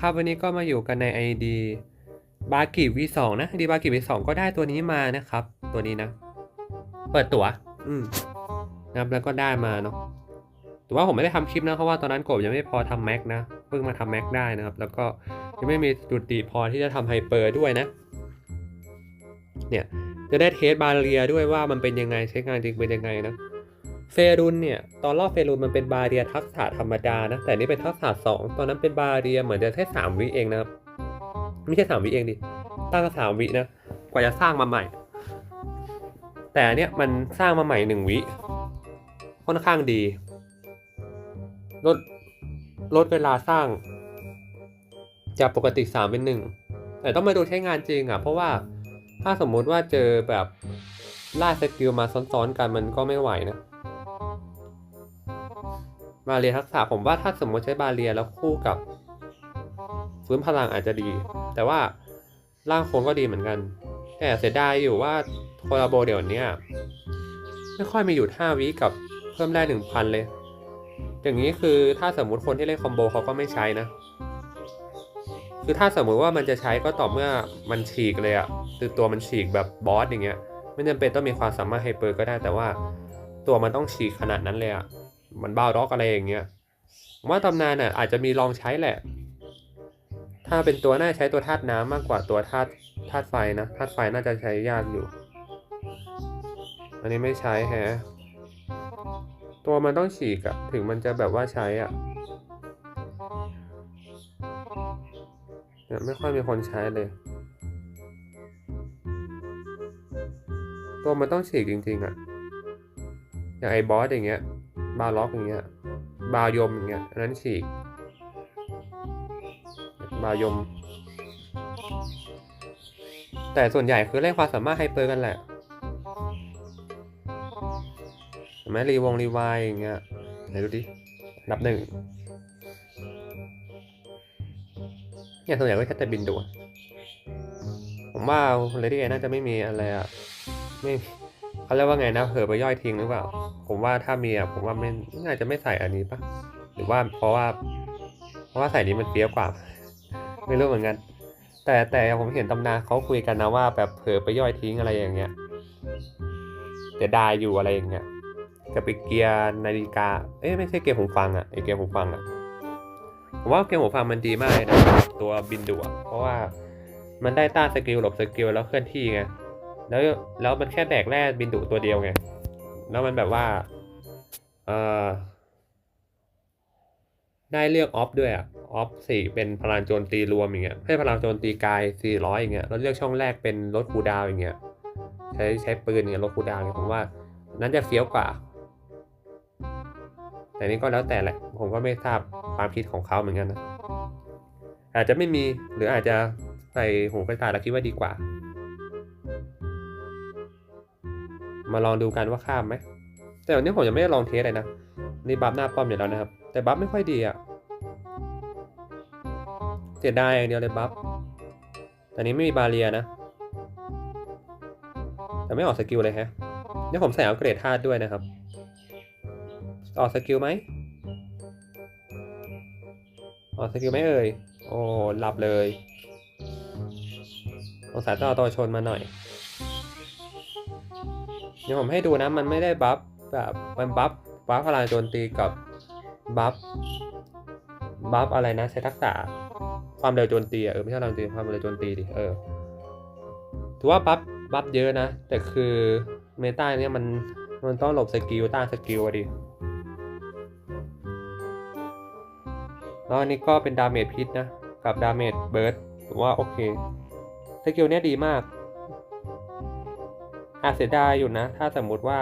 ครับวันนี้ก็มาอยู่กันใน ID บากิ V2 นะดีบากิ V2 ก็ได้ตัวนี้มานะครับ ตัวนี้นะ เปิดตัวอืมนะครับแล้วก็ได้มาเนาะแต่ว่าผมไม่ได้ทำคลิปนะ เพราะว่าตอนนั้นกบยังไม่พอทำแม็กนะ เพิ่งมาทำแม็กได้นะครับ แล้วก็ยังไม่มีจุดดีพอที่จะทำไฮเปอร์ด้วยนะ เนี่ย จะได้เทสบาเรียด้วยว่ามันเป็นยังไงใช้งานจริงเป็นยังไงนะ เฟรุนเนี่ยตอนรอบเฟรุนมันเป็นบาเรียทักษะธรรมดานะ แต่นี่เป็นทักษะสองตอนนั้นเป็นบาเรียเหมือนจะแค่สามวิเองนะครับ ไม่ใช่สามวิเองดิตั้งแต่สามวินะกว่าจะสร้างมาใหม่ แต่เนี้ยมันสร้างมาใหม่หนึ่งวิค่อนข้างดี ลดลดเวลาสร้าง จากปกติสามเป็นหนึ่งแต่ต้องมาดูใช้งานจริงอะเพราะว่าถ้าสมมุติว่าเจอแบบล่าสกิลมาซ้อนๆกันมันก็ไม่ไหวนะ บาเรียทักษะผมว่าถ้าสมมติใช้บาเรียแล้วคู่กับฟื้นพลังอาจจะดี แต่ว่าร่างโคงก็ดีเหมือนกัน แต่เสียดายอยู่ว่าโคลาโบเดี๋ยวนี้ไม่ค่อยมีอยู่5วิกับเพิ่มได้1,000 เลย อย่างนี้คือถ้าสมมุติคนที่เล่นคอมโบเขาก็ไม่ใช้นะ คือถ้าสมมุติว่ามันจะใช้ก็ต่อเมื่อมันฉีกเลยอะคือตัวมันฉีกแบบบอสอย่างเงี้ย ไม่จำเป็นต้องมีความสามารถไฮเปอร์ก็ได้แต่ว่าตัวมันต้องฉีกขนาดนั้นเลยอะ มันบ้าร็อกอะไรอย่างเงี้ยว่าตำนานอะอาจจะมีลองใช้แหละ ถ้าเป็นตัวน่าใช้ตัวธาตุน้ำมากกว่าตัวธาตุธาตุไฟนะธาตุไฟน่าจะใช้ยากอยู่ อันนี้ไม่ใช้แฮะตัวมันต้องฉีกอะถึงมันจะแบบว่าใช้อะเนี่ยไม่ค่อยมีคนใช้เลย ตัวมันต้องฉีกจริง ๆอะอย่างไอ้บอสอย่างเงี้ย บาล็อกอย่างเงี้ย บายมอย่างเงี้ยอันนั้นฉีก บายม แต่ส่วนใหญ่คือเล่นความสามารถไฮเปอร์กันแหละเห็นไหมรีวงรีวายอย่างเงี้ยไหนดูดินดับหนึ่งเนี่ยส่วนใหญ่ก็แค่แต่บินดูผมว่าเลดี้เอน่าจะไม่มีอะไรอะไม่ เขาเรียกว่าไงนะเผลอไปย่อยทิ้งหรือเปล่า ผมว่าถ้ามีอะผมว่าไม่น่าจะไม่ใส่อันนี้ปะหรือว่าเพราะว่า เพราะว่าใส่นี้มันเฟี้ยวกว่า ไม่รู้เหมือนกัน แต่แต่ผมเห็นตำนานเขาคุยกันนะว่า แบบเผลอไปย่อยทิ้งอะไรอย่างเงี้ยเสียดายอยู่อะไรอย่างเงี้ยกับไปเกียร์นาฬิกา เอ้ยไม่ใช่เกียร์หูฟังอะไอเกียร์หูฟังอะผมว่าเกียร์หูฟังมันดีมากเลยนะตัวบินดุอะเพราะว่ามันได้ต้านสกิลหลบสกิลแล้วเคลื่อนที่ไง แล้วแล้วมันแค่แบกแร่บินดุตัวเดียวไง แล้วมันแบบว่าเออได้เลือกออฟด้วยอะออฟสี่เป็นพลังโจมตีรวมอย่างเงี้ยให้พลังโจมตีกายสี่ร้อยอย่างเงี้ยแล้วเลือกช่องแรกเป็นลดคูดาวอย่างเงี้ยใช้ใช้ปืนอย่างเงี้ยลดคูดาวเนี่ยผมว่านั้นจะเฟี้ยวกว่า แต่นี่ก็แล้วแต่แหละ ผมก็ไม่ทราบความคิดของเขาเหมือนกันนะอาจจะไม่มีหรืออาจจะใส่หูกระต่ายแล้วคิดว่าดีกว่า มาลองดูกันว่าข้ามไหม แต่วันนี้ผมยังไม่ได้ลองเทสเลยนะ นี่บัฟหน้าป้อมอยู่แล้วนะครับ แต่บัฟไม่ค่อยดีอะ่ะเสียดายอย่างเดียวเลยบัฟแต่นี้ไม่มีบาเรียนะ แต่ไม่ออกสกิลเลยแฮะนี่ผมใส่อัปเกรดธาตุด้วยนะครับ ออกสกิลไหมออกสกิลไหมเอ่ย โอ้หลับเลยสงสัยต้องเอาตัวชนมาหน่อย เดี๋ยวผมให้ดูนะ มันไม่ได้บัฟแบบมันบัฟบัฟพลังโจมตีกับบัฟบัฟอะไรนะใช้ทักษะความเร็วโจมตีเออไม่ใช่พลังโจมตีความเร็วโจมตีดิเออถือว่าบัฟบัฟเยอะนะ แต่คือเมตาเนี่ยมันมันต้องหลบสกิลต้านสกิลอะดิแล้วอันนี้ก็เป็นดาเมจพิษนะ กับดาเมจเบิร์ดผมว่าโอเคสกิลเนี้ยดีมาก อาเสียดายอยู่นะ ถ้าสมมุติว่า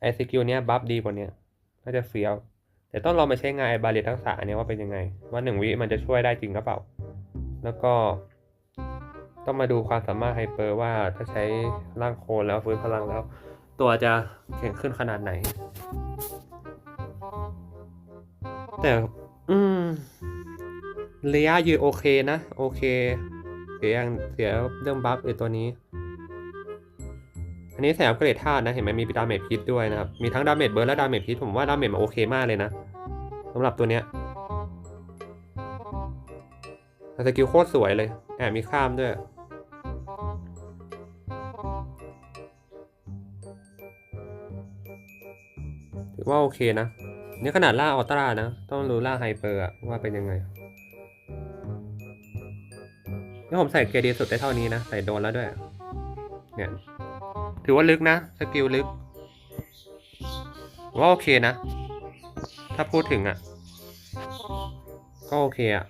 ไอสกิลเนี้ยบัฟดีกว่านี้ยก็จะเฟี้ยว แต่ต้องลองมาใช้งานไอบาเรียทักษะอันเนี้ยว่าเป็นยังไง ว่าหนึ่งวิมันจะช่วยได้จริงหรือเปล่า แล้วก็ ต้องมาดูความสามารถไฮเปอร์ว่าถ้าใช้ร่างโคลนแล้วฟื้นพลังแล้ว ตัวจะแข็งขึ้นขนาดไหน แต่ อืมระยะยืนโอเคนะ โอเค เสียอย่างเสียเรื่องบัฟไอตัวนี้ อันนี้ใส่อัปเกรดธาตุนะ เห็นไหมมีดาเมจพิษด้วยนะครับ มีทั้งดาเมจเบิร์ดและดาเมจพิษ ผมว่าดาเมจมันโอเคมากเลยนะสำหรับตัวเนี้ยแต่สกิลโคตรสวยเลย แอบมีข้ามด้วย ถือว่าโอเคนะ นี่ขนาดล่าออตรานะ ต้องรู้ล่าไฮเปอร์ว่าเป็นยังไงนี่ผมใส่เกียร์ดีสุดได้เท่านี้นะ ใส่โดนแล้วด้วย เนี่ย ถือว่าลึกนะ สกิลลึก ว่าโอเคนะ ถ้าพูดถึงอะ่ะ ก็โอเคอะ่ะ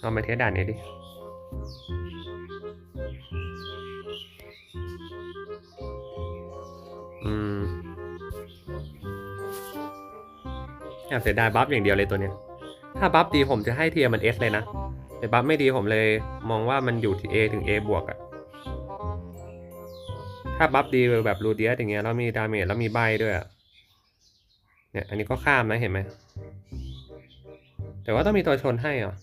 เอามาเทสด่านนี้ดิอืมอยากเสียดายบัฟอย่างเดียวเลยตัวเนี้ย ถ้าบัฟดีผมจะให้เทียมัน S เลยนะ แต่บัฟไม่ดีผมเลย มองว่ามันอยู่ที่ A ถึง A บวกอะ ถ้าบัฟดีแบบรูเดียสอย่างเงี้ยแล้วมีดาเมจแล้วมีใบด้วยเนี่ยอันนี้ก็ข้ามนะเห็นไหมแต่ว่าต้องมีตัวชนให้เหรอ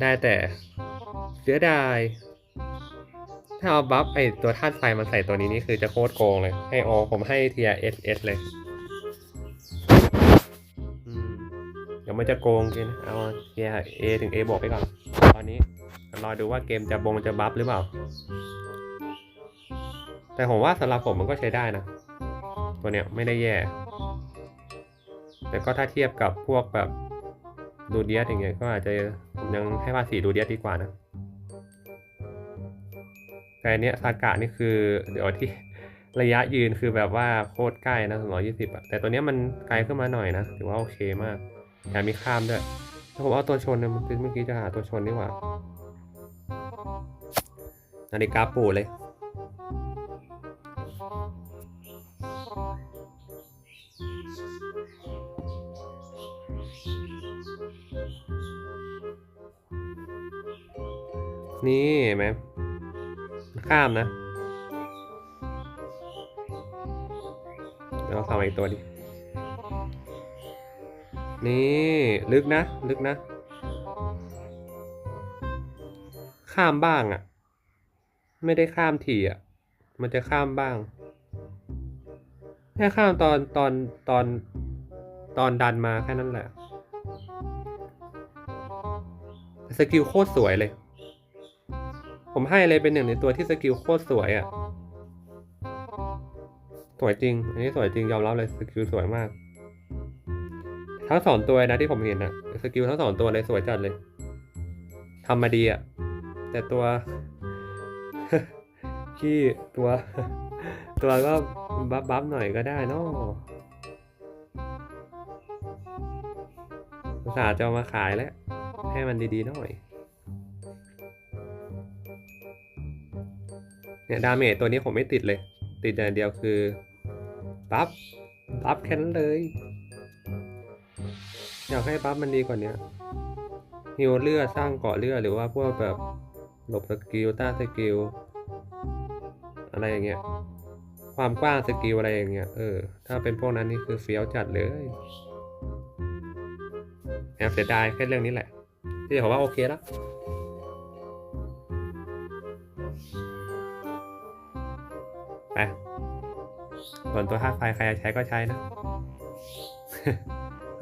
ได้แต่เสียดายถ้าเอาบัฟไอตัวธาตุไฟมาใส่ตัวนี้นี่คือจะโคตรโกงเลย ให้โอผมให้เทียเอสเอสเลยเดี๋ยวมันจะโกงกินเอาเทียเอถึง A บวกไปก่อน ตอนนี้รอดูว่าเกมจะบงจะบัฟหรือเปล่า แต่ผมว่าสำหรับผมมันก็ใช้ได้นะ ตัวเนี้ยไม่ได้แย่ แต่ก็ถ้าเทียบกับพวกแบบดูเดียสอย่างเงี้ยก็อาจจะผมยังให้ภาษีดูเดียสดีกว่านะ แต่อันเนี้ยซากะนี่คือเดี๋ยวที่ระยะยืนคือแบบว่าโคตรใกล้นะสองร้อยยี่สิบอะแต่ตัวเนี้ยมันไกลขึ้นมาหน่อยนะถือว่าโอเคมากแถมมีข้ามด้วย ถ้าผมเอาตัวชนเนี่ยเมื่อกี้จะหาตัวชนนี่หว่า นาฬิกาปู่เลยนี่เห็นไหมข้ามนะ เดี๋ยวเราทำอีกตัวดิ นี่ลึกนะ ลึกนะ ข้ามบ้างอะ่ะ ไม่ได้ข้ามถี่อะ่ะ มันจะข้ามบ้างแค่ข้ามตอนตอนตอนตอนดันมาแค่นั้นแหละสกิลโคตรสวยเลย ผมให้เลยเป็นหนึ่งในตัวที่สกิลโคตรสวยอะ่ะ สวยจริง อันนี้สวยจริงยอมรับเลยสกิลสวยมาก ทั้งสองตัวนะที่ผมเห็นอะสกิลทั้งสองตัวเลยสวยจัดเลยทำมาดีอะแต่ตัวขี้ตัว ตัวก็บัฟบัฟหน่อยก็ได้นาะอุตส่าห์จะามาขายแล้ว ให้มันดีๆหน่อย เนี่ยดาเมจตัวนี้ผมไม่ติดเลย ติดอย่างเดียวคือบัฟบัฟแค่นั้นเลย อยากให้บัฟมันดีกว่านี้ฮิวเลือดสร้างเกาะเลือดหรือว่าพวกแบบหลบสกิลต้านสกิลอะไรอย่างเงี้ย ความกว้างสกิลอะไรอย่างเงี้ย เออ ถ้าเป็นพวกนั้นนี่คือเฟี้ยวจัดเลยแอบเสียดายแค่เรื่องนี้แหละ ที่ผมว่าโอเคแล้วไปส่วนตัวธาตุไฟใครใช้ก็ใช้นะ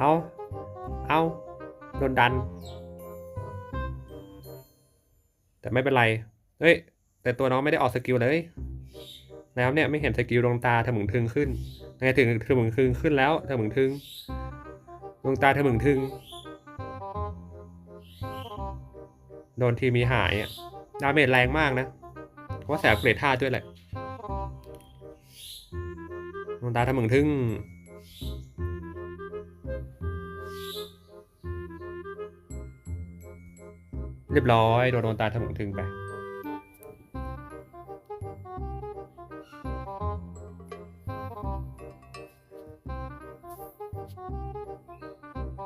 เอา เอาโดนดัน แต่ไม่เป็นไร เฮ้ย แต่ตัวน้องไม่ได้ออกสกิลเลย แล้วเนี่ยไม่เห็นสกิลดวงตาถมึงทึงขึ้นไงถึงถมึงทึงขึ้นแล้วถมึงทึงดวงตาถมึงทึง โดนทีมีหายอะดาเมจแรงมากนะเพราะว่าแสบเกรดท่าด้วยแหละดวงตาทำมึงทึง เรียบร้อยโดนโดวงตาทำมึงทึ่งไป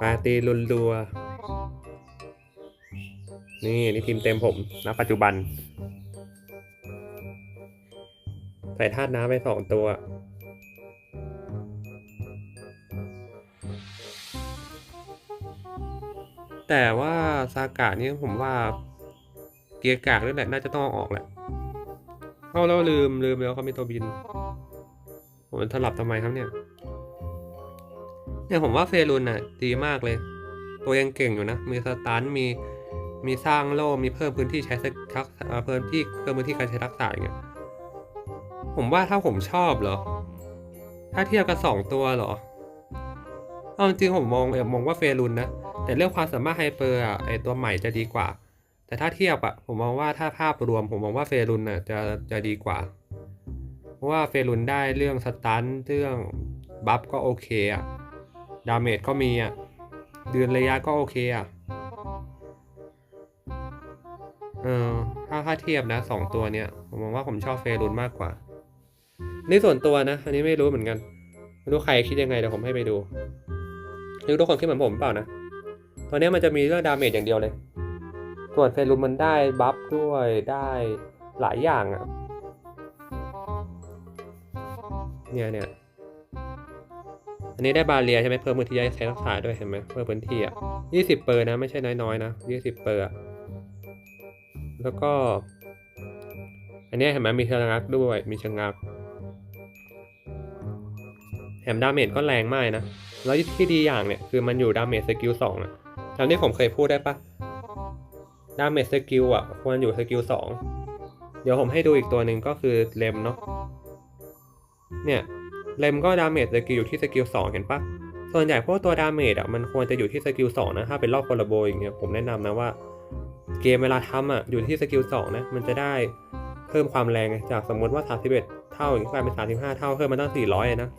มาตีลุนรัว นี่นี่ทีมเต็มผมณปัจจุบัน ใส่ธาตุน้ำไปสองตัว แต่ว่าซากะนี่ผมว่าเกียร์กากนี่แหละน่าจะต้องออกแหละเอาแล้วลืมลืมแล้วเขามีตัวบินผมมันสลับทำไมครับเนี่ย เนี่ยผมว่าเฟรุนอะดีมากเลย ตัวยังเก่งอยู่นะ มีสตันมีมีสร้างโล่มีเพิ่มพื้นที่ใช้สทักษะเอ่อเพิ่มที่เพิ่มพื้นที่การใช้ทักษะอย่างเงี้ยผมว่าถ้าผมชอบเหรอ ถ้าเทียบกันสองตัวเหรอเอาจริงผมมองเออมองว่าเฟรุนนะ แต่เรื่องความสามารถไฮเปอร์อะไอตัวใหม่จะดีกว่า แต่ถ้าเทียบอะผมมองว่าถ้าภาพรวม ผมมองว่าเฟรุนอะจะจะดีกว่า เพราะว่าเฟรุนได้เรื่องสตันเรื่องบัฟก็โอเคอะดาเมจก็มีอะเดือนระยะก็โอเคอะเออถ้าถ้าเทียบนะสองตัวเนี้ยผมมองว่าผมชอบเฟรุนมากกว่านี่ส่วนตัวนะ อันนี้ไม่รู้เหมือนกันไม่รู้ใครคิดยังไงเดี๋ยวผมให้ไปดูรู้ทุกคนคิดเหมือนผมเปล่านะ ตอนนี้มันจะมีเรื่องดาเมจอย่างเดียวเลย ส่วนเฟรุนมันได้บัฟด้วยได้หลายอย่างอะ่ะ เนี่ยเนี่ยอันนี้ได้บาเรียใช่ไหมเพิ่มพื้นที่ใช้รักษาด้วยเห็นไหมเพิ่มพื้นที่อะยี่สิบเปอร์นะไม่ใช่น้อยๆนะยี่สิบเปอร์อะแล้วก็ อันนี้เห็นไหมมีชะงักด้วยมีชะงักแถมดาเมจก็แรงมากนะ แล้วที่ดีอย่างเนี่ย คือมันอยู่ดาเมจสกิลสองอะ ตามที่ผมเคยพูดได้ปะดาเมจสกิลอะ ควรอยู่สกิลสองเดี๋ยวผมให้ดูอีกตัวหนึ่งก็คือเลมเนาะ เนี่ย เลมก็ดาเมจสกิลอยู่ที่สกิลสองเห็นปะส่วนใหญ่พวกตัวดาเมจอะมันควรจะอยู่ที่สกิลสองนะ ถ้าเป็นรอบคอลาโบอย่างเงี้ยผมแนะนำนะว่า เกมเวลาทำอะอยู่ที่สกิลสองนะ มันจะได้เพิ่มความแรงจากสมมติว่า 31 เท่าอย่างกลายเป็น 35 เท่าเพิ่มมาตั้ง400เลยนะ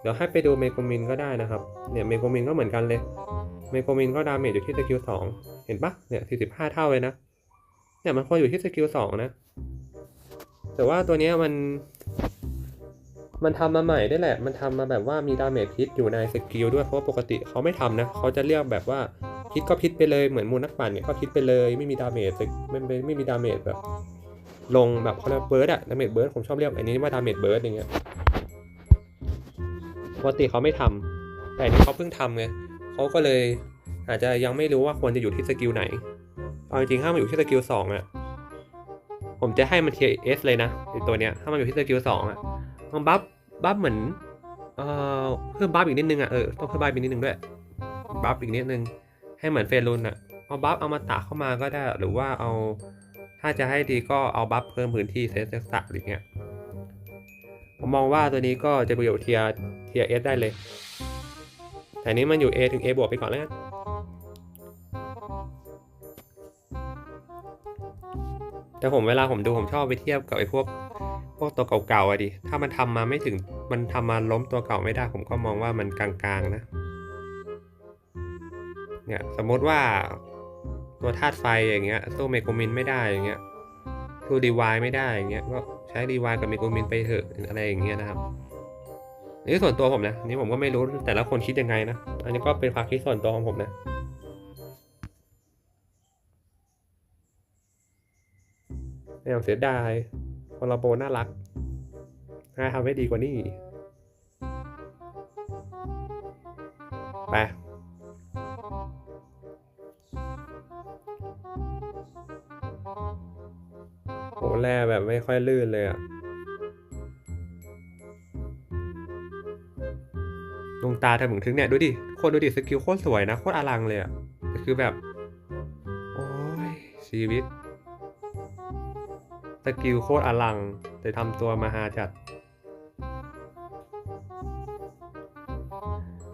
เดี๋ยวให้ไปดูเมโกมินก็ได้นะครับ เนี่ยเมโกมินก็เหมือนกันเลย เมโกมินก็ดาเมจอยู่ที่สกิลสองเห็นปะเนี่ยสี่สิบห้าเท่าเลยนะ เนี่ยมันควรอยู่ที่สกิลสองนะ แต่ว่าตัวเนี้ยมัน มันทำมาใหม่ได้แหละ มันทำมาแบบว่ามีดาเมจพิษอยู่ในสกิลด้วย เพราะว่าปกติเขาไม่ทำนะ เขาจะเรียกแบบว่าพิษก็พิษไปเลย เหมือนมูลนักปั่นเนี่ยก็พิษไปเลย ไม่มีดาเมจไม่ไม่ไม่มีดาเมจแบบ ลงแบบเขาเรียกเบิร์ดอะดาเมจเบิร์ดผมชอบเรียกอันนี้ว่าดาเมจเบิร์ดอย่างเงี้ย ปกติเขาไม่ทำแต่อันนี่เขาเพิ่งทำไง เขาก็เลยอาจจะยังไม่รู้ว่าควรจะอยู่ที่สกิลไหนเอาจริงๆถ้ามันอยู่ที่สกิลสองอะผมจะให้มันเทียเอสเลยนะตัวเนี้ยถ้ามันอยู่ที่สกิลสองอะมันบัฟบัฟเหมือนเอ่อเพิ่มบัฟอีกนิดนึงอะเออต้องเพิ่มบัฟอีกนิดนึงด้วยบัฟอีกนิดนึงให้เหมือนเฟรนอะเอาบัฟเอามาตาเข้ามาก็ได้หรือว่าเอา ถ้าจะให้ดีก็เอาบัฟเพิ่มพื้นที่เซตทักษะอะไรเงี้ยผมมองว่าตัวนี้ก็จะไปอยู่เทียเทียเอสได้เลย แต่นี้มันอยู่ A ถึง A บวกไปก่อนแล้วกันแต่ผมเวลาผมดูผมชอบไปเทียบกับไอ้พวกพวกตัวเก่าๆอะดิ ถ้ามันทำมาไม่ถึงมันทำมาล้มตัวเก่าไม่ได้ ผมก็มองว่ามันกลางๆนะ เนี่ยสมมติว่าตัวธาตุไฟอย่างเงี้ยสู้เมโกมินไม่ได้อย่างเงี้ยสู้ดีวายไม่ได้อย่างเงี้ยก็ใช้ดีวายกับเมโกมินไปเถอะอะไรอย่างเงี้ยนะครับ นนี้ส่วนตัวผมนะนี่ผมก็ไม่รู้แต่ละคนคิดยังไงนะ อันนี้ก็เป็นความคิดส่วนตัวของผมนะไม่ต้องเสียดายคอลลาโบน่ารักน่าทำให้ดีกว่านี้ไปโหแร่แบบไม่ค่อยลื่นเลยอะ ดวงตาเธอถึงถึงเนี่ยดูดิคนดูดิสกิลโคตรสวยนะโคตรอลังเลยอะคือแบบ โอ้ยชีวิตสกิลโคตรอลัง แต่ทำตัวมาหาจัด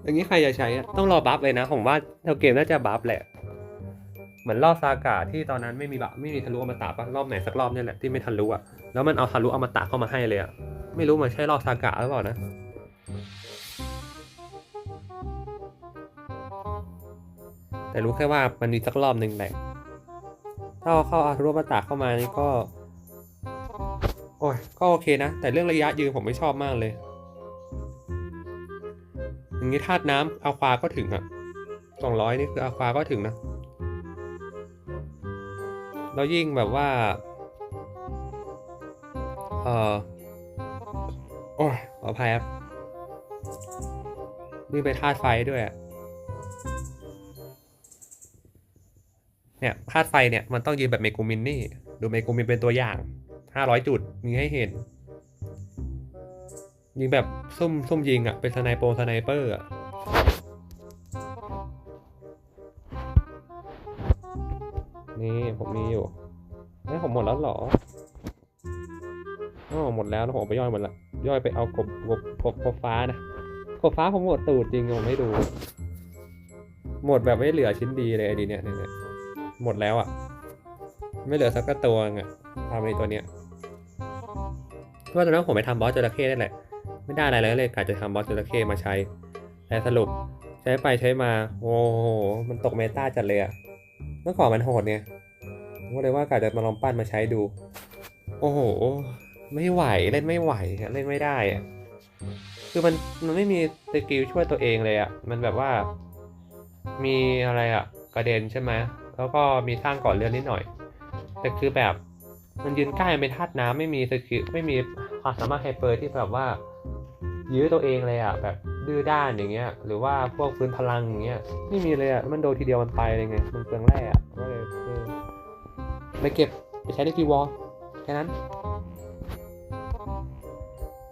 อย่างนี้ใครจะใช้อะต้องรอบัฟเลยนะ ผมว่าเท่าเกมน่าจะบัฟแหละ เหมือนรอบซากาที่ตอนนั้นไม่มีบัฟไม่มีทะลุอมตะปะรอบไหนสักรอบนี่แหละที่ไม่ทะลุอะแล้วมันเอาทะลุอมตะเข้ามาให้เลยอะไม่รู้มันใช่รอบซากะหรือเปล่านะ แต่รู้แค่ว่ามันมีสักรอบหนึ่งแหละถ้าเอาเข้าอาทะลุอมตะเข้ามานี่ก็ โอ้ยก็โอเคนะ แต่เรื่องระยะยืนผมไม่ชอบมากเลย อย่างนี้ธาตุน้ำอาควาก็ถึงอะสองร้อยนี่คืออาควาก็ถึงนะแล้วยิ่งแบบว่า เออโอ้ยขออภัยครับนี่เป็นธาตุไฟด้วยอะ เนี่ยธาตุไฟเนี่ยมันต้องยืนแบบเมกูมินนี่ ดูเมกูมินเป็นตัวอย่าง 500 จุดมีให้เห็น ยิงแบบซุ่มซุ่มยิงอะ่ะ เป็นสไนเปอร์สไนเปอร์อะนี่ผมมีอยู่นี่ผมหมดแล้วหรออ๋อหมดแล้วแล้วผมไปย่อยหมดละ ย่อยไปเอากบกบกบกบฟ้านะกบฟ้าผมหมดตูดจริงผมไม่ดู หมดแบบไม่เหลือชิ้นดีเลยดีเนี่ยเนี่ย หมดแล้วอะ ไม่เหลือสักตัวนึงอะทำในตัวเนี้ยเพราะว่าตอนนั้นผมไปทำบอสจระเข้นั่นแหละ ไม่ได้อะไรเลยเลยกะจะทำบอสจระเข้มาใช้ แต่สรุปใช้ไปใช้มา โอ้โห มันตกเมตาจัดเลยอะเมื่อก่อนมันโหดเนี่ยผมก็เลยว่ากะจะมาลองปั้นมาใช้ดู โอ้โห ไม่ไหวเล่นไม่ไหวเล่นไม่ได้อะคือมันมันไม่มีสกิลช่วยตัวเองเลยอะมันแบบว่า มีอะไรอะ กระเด็นใช่ไหม แล้วก็มีสร้างก่อนเลือนนิดหน่อย แต่คือแบบมันยืนใกล้ไมันเป็นธาตุน้ำไม่มีสกิลไม่มีความสามารถไฮเปอร์ที่แบบว่า ยื้อตัวเองเลยอะแบบดื้อด้านอย่างเงี้ย หรือว่าพวกพื้นพลังอย่างเงี้ยไม่มีเลยอะมันโดนทีเดียวมันไปเลยไงมันเปลืองแร่อะก็เลยเออไปเก็บไปใช้ในทีวอลแค่นั้น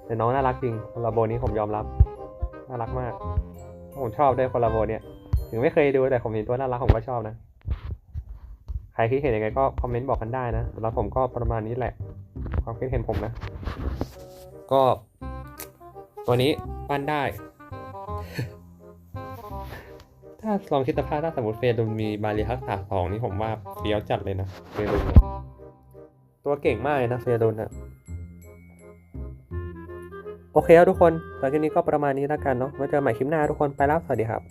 แต่น้องน่ารักจริงคอลลาโบนี้ผมยอมรับ น่ารักมาก ผมชอบด้วยคอลลาโบเนี่ย ถึงไม่เคยดูแต่ผมเห็นตัวน่ารักผมก็ชอบนะ ครคิดเห็นยังไงก็คอมเมนต์บอกกันได้นะแล้วผมก็ประมาณนี้แหละ ความคิดเห็นผมนะ ก็ ตัวนี้ปั้นได้ ถ้าลองคิดสภาพถ้าสมมติเฟรดุนมีบาลีทักษะสองนี่ผมว่าเฟี้ยวจัดเลยนะเฟรดุนเนี่ยตัวเก่งมากเลยนะเฟรดุนะโอเคครับทุกคนตอนนี้ก็ประมาณนี้แล้วกันเนาะไว้เจอกันใหม่คลิปหน้าทุกคนไปแล้วสวัสดีครับ